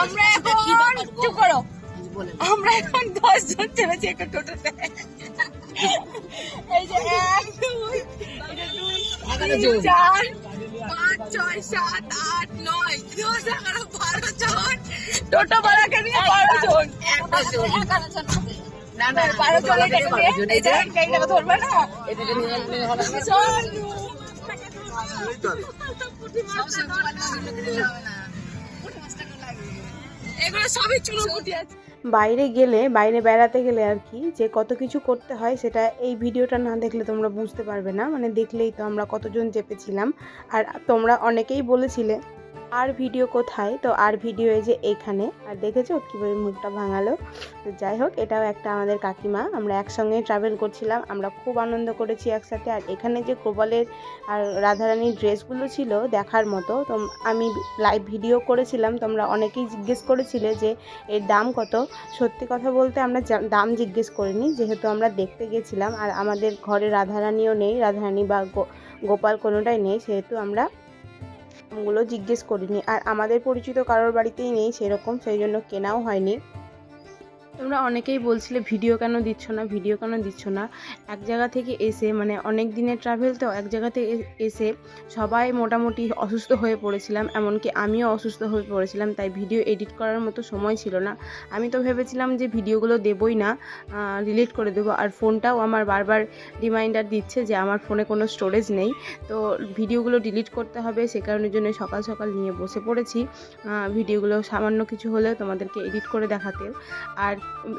আমরা এখন চুপ করো। আমরা এখন দশ জন চেপেছি একটা টোটোতে। এই যে এক দুই তিন, চার পাঁচ ছয় সাত আট নয় দশ এগারো বারো জন। টোটো ভাড়াকে নিয়ে বারো জন। এগারো জন। না না বারো জন এই যে যে ধরবে না। চল। এগুলো সবই আছে। বাইরে গেলে, বাইরে বেড়াতে গেলে আর কি যে কত কিছু করতে হয় সেটা এই ভিডিওটা না দেখলে তোমরা বুঝতে পারবে না। মানে দেখলেই তো আমরা কতজন চেপেছিলাম। আর তোমরা অনেকেই বলেছিলে আর ভিডিও কোথায়? তো আর ভিডিও এই যে এখানে। আর দেখেছ কীভাবে মুখটা ভাঙালো? তো যাই হোক, এটাও একটা আমাদের কাকিমা। আমরা একসঙ্গে ট্রাভেল করছিলাম। আমরা খুব আনন্দ করেছি একসাথে। আর এখানে যে কোবলের আর রাধারানীর ড্রেসগুলো ছিল দেখার মতো, তো আমি লাইভ ভিডিও করেছিলাম। তোমরা অনেকেই জিজ্ঞেস করেছিলে যে এর দাম কত? সত্যি কথা বলতে আমরা দাম জিজ্ঞেস করিনি। যেহেতু আমরা দেখতে গেছিলাম। আর আমাদের ঘরে রাধারানীও নেই। রাধারানী বা গোপাল কোনোটাই নেই। সেহেতু আমরা দামগুলো জিজ্ঞেস করিনি। আর আমাদের পরিচিত কারোর বাড়িতেই নেই সেরকম সেই জন্য কেনাও হয়নি। তোমরা অনেকেই বলছিলে, ভিডিও কেন দিচ্ছ না? ভিডিও কেন দিচ্ছ না? এক জায়গা থেকে এসে মানে অনেক দিনের ট্রাভেল তো এক জায়গা থেকে এসে সবাই মোটামুটি অসুস্থ হয়ে পড়েছিলাম, এমনকি আমিও অসুস্থ হয়ে পড়েছিলাম, তাই ভিডিও এডিট করার মতো সময় ছিল না। আমি তো ভেবেছিলাম যে ভিডিওগুলো দেবই না ডিলিট করে দেবো, আর ফোনটাও আমার বারবার রিমাইন্ডার দিচ্ছে যে আমার ফোনে কোনো স্টোরেজ নেই। তো ভিডিওগুলো ডিলিট করতে হবে, সে কারণের জন্য সকাল সকাল নিয়ে বসে পড়েছি। ভিডিওগুলো সামান্য কিছু হলেও তোমাদেরকে এডিট করে দেখাতে আর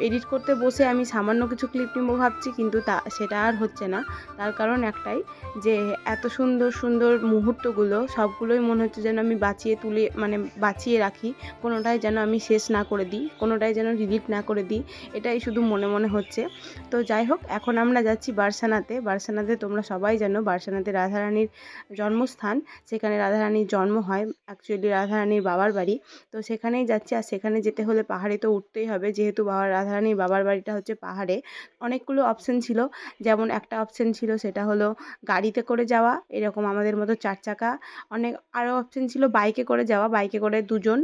এডিট করতে বসে আমি সামান্য কিছু ক্লিপ নেব ভাবছি, কিন্তু তা, সেটা আর হচ্ছে না। তার কারণ একটাই যে, এত সুন্দর সুন্দর মুহূর্তগুলো, সবগুলোই মনে হচ্ছে যেন আমি বাঁচিয়ে তুলে মানে বাঁচিয়ে রাখি। কোনোটাই যেন আমি শেষ না করে দিই, কোনোটাই যেন ডিলিট না করে দিই, এটাই শুধু মনে মনে হচ্ছে। তো যাই হোক, এখন আমরা যাচ্ছি বার্সানাতে। বার্সানাতে তোমরা সবাই জানো, বার্সানাতে রাধারানীর জন্মস্থান। সেখানে রাধারানীর জন্ম হয় অ্যাকচুয়ালি রাধারানীর বাবার বাড়ি। তো সেখানেই যাচ্ছি, আর সেখানে যেতে হলে পাহাড়ে তো উঠতেই হবে, যেহেতু বাবা রাধারানীর বাবার বাড়িটা হচ্ছে পাহাড়ে। অনেকগুলো অপশন ছিল। যেমন একটা অপশন ছিল সেটা হলো গাড়িতে করে যাওয়া, এরকম আমাদের মতো চার চাকা। অনেক আরও অপশন ছিল বাইকে করে যাওয়া বাইকে করে দুজন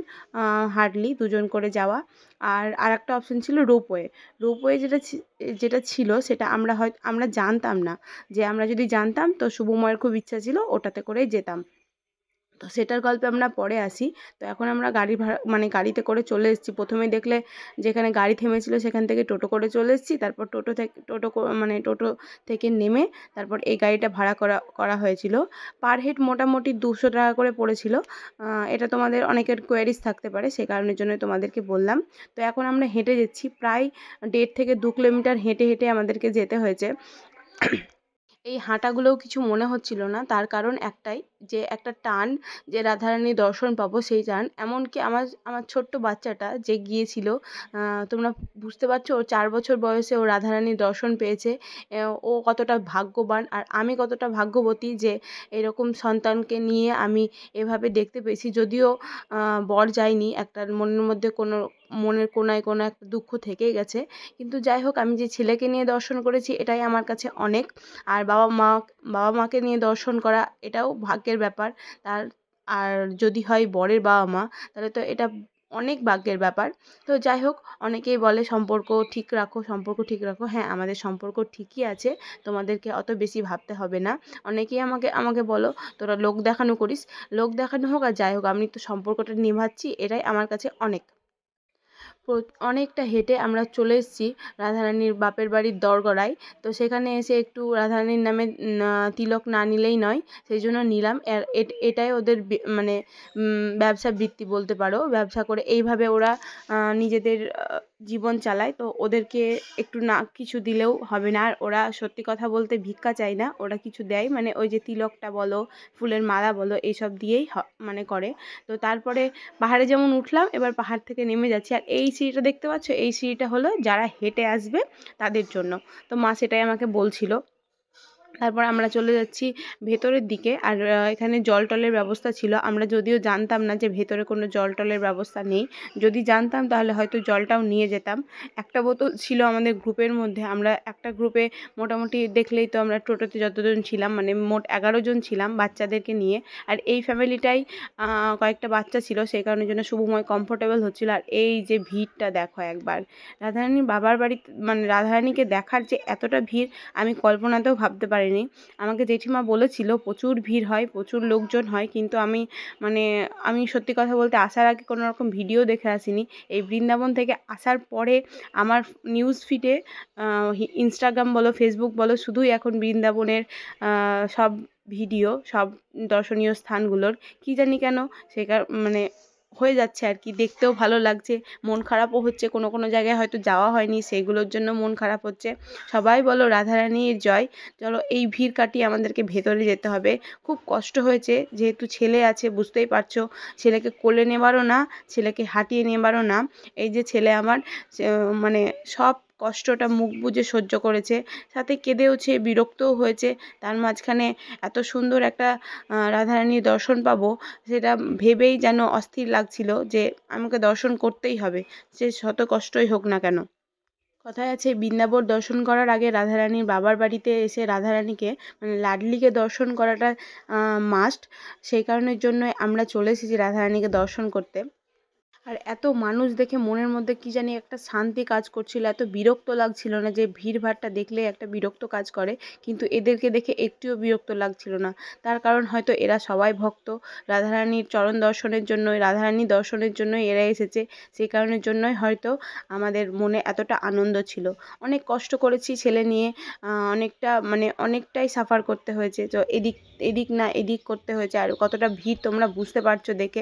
হার্ডলি দুজন করে যাওয়া। আর আরেকটা অপশন ছিল রোপওয়ে রোপওয়ে যেটা যেটা ছিল সেটা আমরা হয় আমরা জানতাম না। যে আমরা যদি জানতাম তো শুভময়ের খুব ইচ্ছা ছিল ওটাতে করেই যেতাম। তো সেটার গল্পে আমরা পরে আসি। তো এখন আমরা গাড়ি ভাড়া মানে গাড়িতে করে চলে এসেছি। প্রথমে দেখলে যেখানে গাড়ি থেমেছিল সেখান থেকে টোটো করে চলে এসেছি। তারপর টোটো থেকে, টোটো মানে টোটো থেকে নেমে তারপর এই গাড়িটা ভাড়া করা করা হয়েছিল। পার হেড মোটামুটি দুশো টাকা করে পড়েছিল। এটা তোমাদের অনেকের কোয়ারিজ থাকতে পারে, সে কারণের জন্য তোমাদেরকে বললাম। তো এখন আমরা হেঁটে যাচ্ছি। প্রায় দেড় থেকে দু কিলোমিটার হেঁটে হেঁটে আমাদেরকে যেতে হয়েছে। এই হাঁটাগুলোও কিছু মনে হচ্ছিল না। তার কারণ একটাই যে একটা টান যে রাধারানীর দর্শন পাবো সেই টান। এমনকি আমার আমার ছোট্ট বাচ্চাটা যে গিয়েছিল তোমরা বুঝতে পারছ ও চার বছর বয়সে ও রাধারানীর দর্শন পেয়েছে। ও কতটা ভাগ্যবান আর আমি কতটা ভাগ্যবতী যে এরকম সন্তানকে নিয়ে আমি এভাবে দেখতে পেয়েছি। যদিও বর যায়নি, একটা মনের মধ্যে কোনো, মনের কোনায় কোনো একটা দুঃখ থেকেই গেছে। কিন্তু যাই হোক, আমি যে ছেলেকে নিয়ে দর্শন করেছি এটাই আমার কাছে অনেক। আর বাবা মা বাবা মাকে নিয়ে দর্শন করা এটাও ভাগ্যের ব্যাপার। তার, আর যদি হয় বরের বাবা মা তাহলে তো এটা অনেক ভাগ্যের ব্যাপার। তো যাই হোক, অনেকেই বলে সম্পর্ক ঠিক রাখো, সম্পর্ক ঠিক রাখো। হ্যাঁ আমাদের সম্পর্ক ঠিকই আছে, তোমাদেরকে অত বেশি ভাবতে হবে না। অনেকেই আমাকে আমাকে বলো, তোরা লোক দেখানো করিস? লোক দেখানো হোক আর যাই হোক, আমি তো সম্পর্কটা নিভাচ্ছি, এটাই আমার কাছে অনেক। অনেকটা হেঁটে আমরা চলে এসেছি রাধারানীর বাপের বাড়ির দরগড়ায়। তো সেখানে এসে একটু রাধারানীর নামে তিলক না নিলেই নয়, সেই জন্য নিলাম। এটাই ওদের মানে ব্যবসা বৃত্তি বলতে পারো। ব্যবসা করে এইভাবে ওরা নিজেদের জীবন চালায়। তো ওদেরকে একটু না কিছু দিলেও হবে না। আর ওরা সত্যি কথা বলতে ভিক্ষা চায় না। ওরা কিছু দেয়। মানে ওই যে তিলকটা বলো, ফুলের মালা বলো, এইসব দিয়েই মানে করে। তো তারপরে পাহাড়ে যেমন উঠলাম, এবার পাহাড় থেকে নেমে যাচ্ছি। আর এই সিঁড়িটা দেখতে পাচ্ছ? এই সিঁড়িটা হলো যারা হেঁটে আসবে তাদের জন্য। তো মা সেটাই আমাকে বলছিল। তারপর আমরা চলে যাচ্ছি ভেতরের দিকে। আর এখানে জল টলের ব্যবস্থা ছিল। আমরা যদিও জানতাম না যে ভেতরে কোনো জল টলের ব্যবস্থা নেই। যদি জানতাম তাহলে হয়তো জলটাও নিয়ে যেতাম। একটা বোতল ছিল আমাদের গ্রুপের মধ্যে। আমরা একটা গ্রুপে মোটামুটি দেখলেই তো আমরা টোটোতে যতজন ছিলাম মানে মোট এগারো জন ছিলাম বাচ্চাদেরকে নিয়ে। আর এই ফ্যামিলিটাই কয়েকটা বাচ্চা ছিল। সেই কারণের জন্য শুভময় কমফোর্টেবল হচ্ছিল। আর এই যে ভিড়টা দেখো একবার। রাধারানীর বাবার বাড়িতে মানে রাধারানীকে দেখার যে এতটা ভিড়, আমি কল্পনাতেও ভাবতে পারিনি। আমাকে জেঠিমা বলেছিল, প্রচুর ভিড় হয়, প্রচুর লোকজন হয়, কিন্তু আমি মানে আমি সত্যি কথা বলতে আসার আগে কোনো রকম ভিডিও দেখে আসিনি। এই বৃন্দাবন থেকে আসার পরে আমার নিউজ ফিডে ইনস্টাগ্রাম বলো ফেসবুক বলো, শুধুই এখন বৃন্দাবনের সব ভিডিও, সব দর্শনীয় স্থানগুলোর। কী জানি কেন সে কার- মানে হয়ে যাচ্ছে আর কি। দেখতেও ভালো লাগছে। মন খারাপও হচ্ছে। কোনো কোনো জায়গায় হয়তো যাওয়া হয়নি। সেগুলোর জন্য মন খারাপ হচ্ছে। সবাই বলো রাধারানীর জয়। চলো এই ভিড় কাটিয়ে আমাদেরকে ভেতরে যেতে হবে। খুব কষ্ট হয়েছে। যেহেতু ছেলে আছে, বুঝতেই পারছ। ছেলেকে কোলে নেবারও না, ছেলেকে হাঁটিয়ে নেবারও না। এই যে ছেলে আমার মানে সব কষ্টটা মুখ বুজে সহ্য করেছে, সাথে কেঁদেওছে বিরক্তও হয়েছে। তার মাঝখানে এত সুন্দর একটা রাধারানীর দর্শন পাবো, সেটা ভেবেই যেন অস্থির লাগছিল যে আমাকে দর্শন করতেই হবে, সে শত কষ্টই হোক না কেন। কথায় আছে, বৃন্দাবন দর্শন করার আগে রাধারানীর বাবার বাড়িতে এসে রাধারানীকে মানে লাডলিকে দর্শন করাটা মাস্ট সেই কারণের জন্য আমরা চলে এসেছি রাধারানীকে দর্শন করতে। আর এত মানুষ দেখে মনের মধ্যে কি জানি একটা শান্তি কাজ করছিল, এত বিরক্ত লাগছিল না যে ভিড়ভাড়টা দেখলে একটা বিরক্ত কাজ করে, কিন্তু এদেরকে দেখে একটুও বিরক্ত লাগছিল না। তার কারণ হয়তো এরা সবাই ভক্ত, রাধারানীর চরণ দর্শনের জন্যই, রাধারানী দর্শনের জন্যই এরা এসেছে সেই কারণের জন্যই হয়তো আমাদের মনে এতটা আনন্দ ছিল। অনেক কষ্ট করেছি ছেলে নিয়ে অনেকটা মানে অনেকটাই সাফার করতে হয়েছে। তো এদিক এদিক না এদিক করতে হয়েছে, আর কতটা ভিড় তোমরা বুঝতে পারছ দেখে,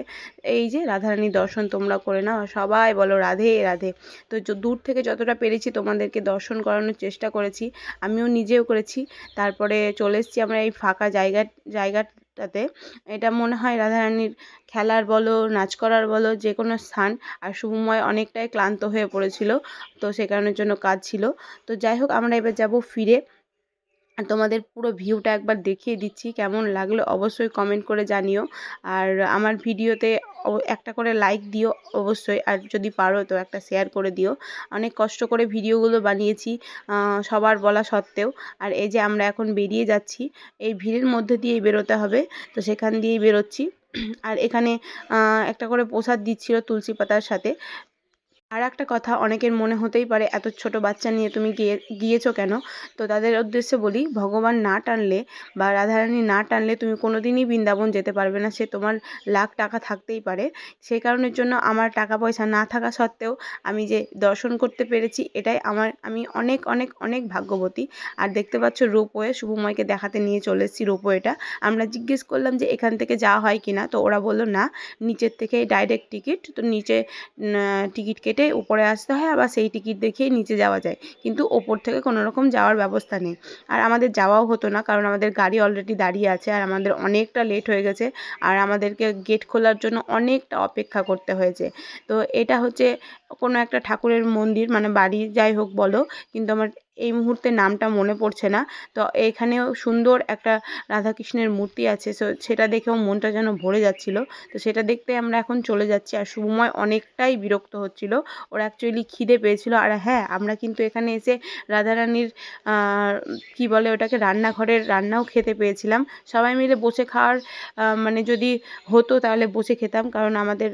এই যে রাধারানীর দর্শন তোমরা করে নাও সবাই বলো রাধে রাধে। তো দূর থেকে যতটা পেরেছি তোমাদেরকে দর্শন করানোর চেষ্টা করেছি, আমিও নিজেও করেছি। তারপরে চলে এসেছি আমরা এই ফাঁকা জায়গা, জায়গাটাতে। এটা মনে হয় রাধারানীর খেলার বলো, নাচ করার বলো যে কোনো স্থান। আর শুভময় অনেকটাই ক্লান্ত হয়ে পড়েছিল, তো সে কারণের জন্য কাজ ছিল তো যাই হোক, আমরা এবার যাব ফিরে। তোমাদের পুরো ভিউটা একবার দেখিয়ে দিচ্ছি, কেমন লাগল অবশ্যই কমেন্ট করে জানিও। আর আমার ভিডিওতে একটা করে লাইক দিও অবশ্যই, আর যদি পারো তো একটা শেয়ার করে দিও। অনেক কষ্ট করে ভিডিওগুলো বানিয়েছি সবার বলা সত্ত্বেও। আর এই যে আমরা এখন বেরিয়ে যাচ্ছি, এই ভিড়ের মধ্যে দিয়েই বেরোতে হবে, তো সেখান দিয়েই বেরোচ্ছি। আর এখানে একটা করে প্রসাদ দিচ্ছিল তুলসী পাতার সাথে। আর একটা কথা, অনেকের মনে হতেই পারে এত ছোট বাচ্চা নিয়ে তুমি গিয়ে, গিয়েছো কেন? তো তাদের উদ্দেশ্যে বলি, ভগবান না টানলে বা রাধারানী না টানলে তুমি কোনো দিনই বৃন্দাবন যেতে পারবে না। সে তোমার লাখ টাকা থাকতেই পারে। সেই কারণের জন্য আমার টাকা পয়সা না থাকা সত্ত্বেও আমি যে দর্শন করতে পেরেছি, এটাই আমার, আমি অনেক অনেক অনেক ভাগ্যবতী। আর দেখতে পাচ্ছ রোপওয়ে শুভময়কে দেখাতে নিয়ে চলে এসেছি রোপওয়েটা। আমরা জিজ্ঞেস করলাম যে এখান থেকে যাওয়া হয় কি না তো ওরা বলল, না, নিচের থেকে ডাইরেক্ট টিকিট তো নিচে টিকিট কেটে উপরে আসতে হয়, আবার সেই টিকিট দেখেই নিচে যাওয়া যায়। কিন্তু ওপর থেকে কোনো রকম যাওয়ার ব্যবস্থা নেই। আর আমাদের যাওয়াও হতো না, কারণ আমাদের গাড়ি অলরেডি দাঁড়িয়ে আছে, আর আমাদের অনেকটা লেট হয়ে গেছে, আর আমাদেরকে গেট খোলার জন্য অনেকটা অপেক্ষা করতে হয়েছে। তো এটা হচ্ছে কোনো একটা ঠাকুরের মন্দির মানে বাড়ি যাই হোক বলো, কিন্তু আমার এই মুহূর্তে নামটা মনে পড়ছে না। তো এখানেও সুন্দর একটা রাধাকৃষ্ণের মূর্তি আছে, সো সেটা দেখেও মনটা যেন ভরে যাচ্ছিল। তো সেটা দেখতে আমরা এখন চলে যাচ্ছি, আর শুভময় অনেকটাই বিরক্ত হচ্ছিল। ওর অ্যাকচুয়ালি খিদে পেয়েছিল, আর হ্যাঁ আমরা কিন্তু এখানে এসে রাধারানীর কি বলে ওটাকে, রান্নাঘরের রান্নাও খেতে পেয়েছিলাম। সবাই মিলে বসে খাওয়ার মানে যদি হতো তাহলে বসে খেতাম, কারণ আমাদের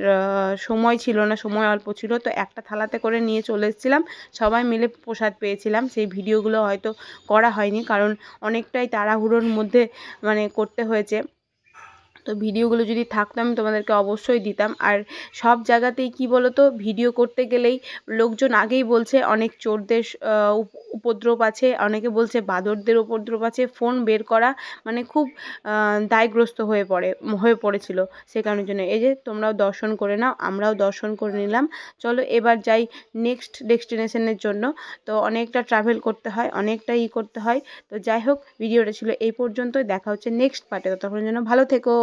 সময় ছিল না, সময় অল্প ছিল। তো একটা থালাতে করে নিয়ে চলে এসেছিলাম। সবাই মিলে প্রসাদ পেয়েছিলাম। সেই ভিডিওগুলো হয়তো করা হয়নি, কারণ অনেকটাই তাড়াহুড়োর মধ্যে মানে করতে হয়েছে। তো ভিডিওগুলো যদি থাকতো আমি তোমাদেরকে অবশ্যই দিতাম। আর সব জায়গাতেই কি বলো তো ভিডিও করতে গেলেই লোকজন আগেই বলছে, অনেক চোরদের উপদ্রব আছে, অনেকে বলছে বাঁদরদের উপদ্রব আছে, ফোন বের করা মানে খুব দায়গ্রস্ত হয়ে পড়ে, হয়ে পড়েছিল সে কারণের জন্য। এই যে তোমরাও দর্শন করে নাও, আমরাও দর্শন করে নিলাম। চলো এবার যাই নেক্সট ডেস্টিনেশনের জন্য। তো অনেকটা ট্রাভেল করতে হয়, অনেকটা ই করতে হয়। তো যাই হোক, ভিডিওটা ছিল এই পর্যন্তই। দেখা হচ্ছে নেক্সট পার্টে ততক্ষণের জন্য ভালো থেকো।